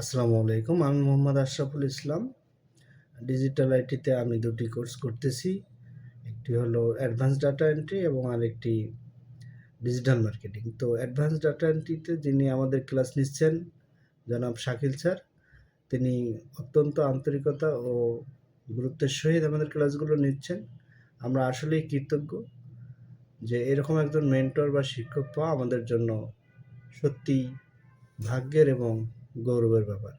আসসালামু আলাইকুম, আমি মোহাম্মদ আশরাফুল ইসলাম। ডিজিটাল আইটিতে আমি দুটি কোর্স করতেছি। একটি হলো অ্যাডভান্স ডাটা এন্ট্রি এবং আরেকটি ডিজিটাল মার্কেটিং তো অ্যাডভান্স ডাটা এন্ট্রিতে যিনি আমাদের ক্লাস নিচ্ছেন, জনাব শাকিল স্যার, তিনি অত্যন্ত আন্তরিকতা ও গুরুত্বের সহিত আমাদের ক্লাসগুলো নিচ্ছেন। আমরা আসলেই কৃতজ্ঞ যে এরকম একজন মেন্টর বা শিক্ষক পাওয়া আমাদের জন্য সত্যি ভাগ্যের এবং গৌরবের ব্যাপার।